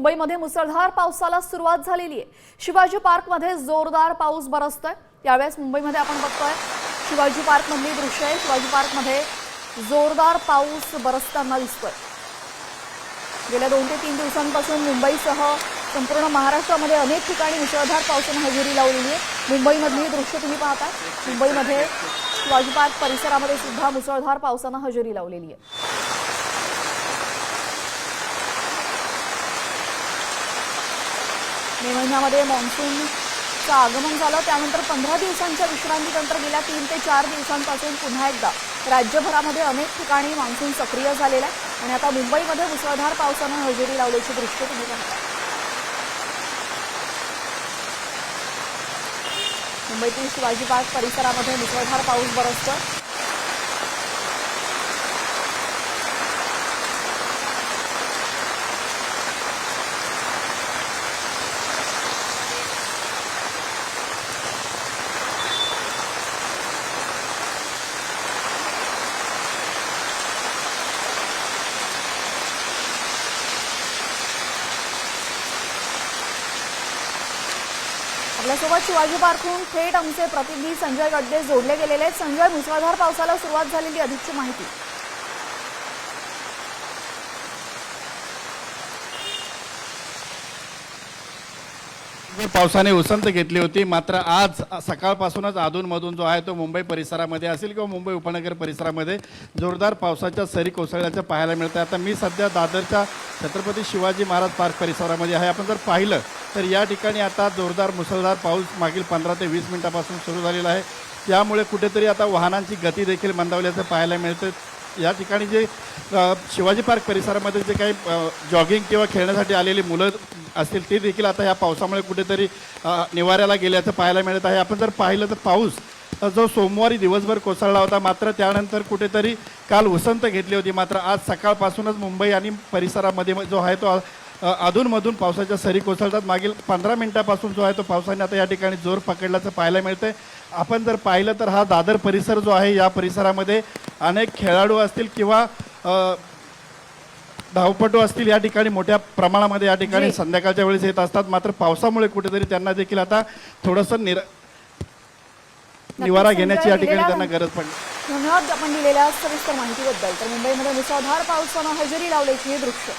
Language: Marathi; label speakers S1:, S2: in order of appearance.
S1: मुंबईमध्ये मुसळधार पावसाला सुरुवात झालेली आहे. शिवाजी पार्कमध्ये जोरदार पाऊस बरसतोय. यावेळेस मुंबईमध्ये आपण बघतोय शिवाजी पार्कमधली दृश्य आहे. शिवाजी पार्कमध्ये जोरदार पाऊस बरसताना दिसतोय. गेल्या दोन ते तीन दिवसांपासून मुंबईसह संपूर्ण महाराष्ट्रामध्ये अनेक ठिकाणी मुसळधार पावसानं हजेरी लावलेली आहे. मुंबईमधली दृश्य तुम्ही पाहता मुंबईमध्ये शिवाजी पार्क परिसरामध्ये सुद्धा मुसळधार पावसानं हजेरी लावलेली आहे. मे महिन्यामध्ये मान्सूनचं आगमन झालं. त्यानंतर पंधरा दिवसांच्या विश्रांतीनंतर गेल्या तीन ते चार दिवसांपासून पुन्हा एकदा राज्यभरामध्ये अनेक ठिकाणी मान्सून सक्रिय झालेला आहे. आणि आता मुंबईमध्ये मुसळधार पावसानं हजेरी लावल्याची दृश्य तुम्ही पाहता. मुंबईतील शिवाजी पार्क परिसरामध्ये मुसळधार पाऊस बरसतोय. आपल्यासोबत शिवाजी पार्कहून थेट आमचे प्रतिनिधी संजय गड्डे जोडले गेलेले आहेत. संजय मुसळधार पावसाला सुरुवात झालेली अधिकची माहिती.
S2: पावसाने उसंत घेतली होती. मात्र आज सकाळपासूनच अधूनमधून जो आहे तो मुंबई परिसरामध्ये असेल किंवा मुंबई उपनगर परिसरामध्ये जोरदार पावसाच्या सरी कोसळल्याचं पाहायला मिळतं आता मी सध्या दादरच्या छत्रपती शिवाजी महाराज पार्क परिसरामध्ये आहे. आपण जर पाहिलं तर या ठिकाणी आता जोरदार मुसळधार पाऊस मागील पंधरा ते वीस मिनिटापासून सुरू झालेला आहे. त्यामुळे कुठेतरी आता वाहनांची गती देखील मंदावल्याचं पाहायला मिळतं या ठिकाणी जे शिवाजी पार्क परिसरामध्ये जे काही जॉगिंग किंवा खेळण्यासाठी आलेली मुलं असतील ती देखील आता या पावसामुळे कुठेतरी निवाऱ्याला गेल्याचं पाहायला मिळत आहे. आपण जर पाहिलं तर पाऊस जो सोमवारी दिवसभर कोसळला होता मात्र त्यानंतर कुठेतरी काल उसंत घेतली होती. मात्र आज सकाळपासूनच मुंबई आणि परिसरामध्ये जो आहे तो अधूनमधून पावसाच्या सरी कोसळतात. मागील पंधरा मिनिटापासून जो आहे तो पावसाने आता या ठिकाणी जोर पकडल्याचं पाहायला मिळतंय. आपण जर पाहिलं तर हा दादर परिसर जो आहे या परिसरामध्ये अनेक खेळाडू असतील किंवा धावपटू असतील या ठिकाणी मोठ्या प्रमाणामध्ये या ठिकाणी. संध्याकाळच्या वेळेस येत असतात. मात्र पावसामुळे कुठेतरी त्यांना देखील आता थोडंसं निर निवारा घेण्याची या ठिकाणी त्यांना गरज पडली.
S1: धन्यवाद आपण दिलेल्या सविस्तर माहितीबद्दल. तर मुंबईमध्ये मुसळधार पावसानं हजेरी लावल्याची ही दृश्य.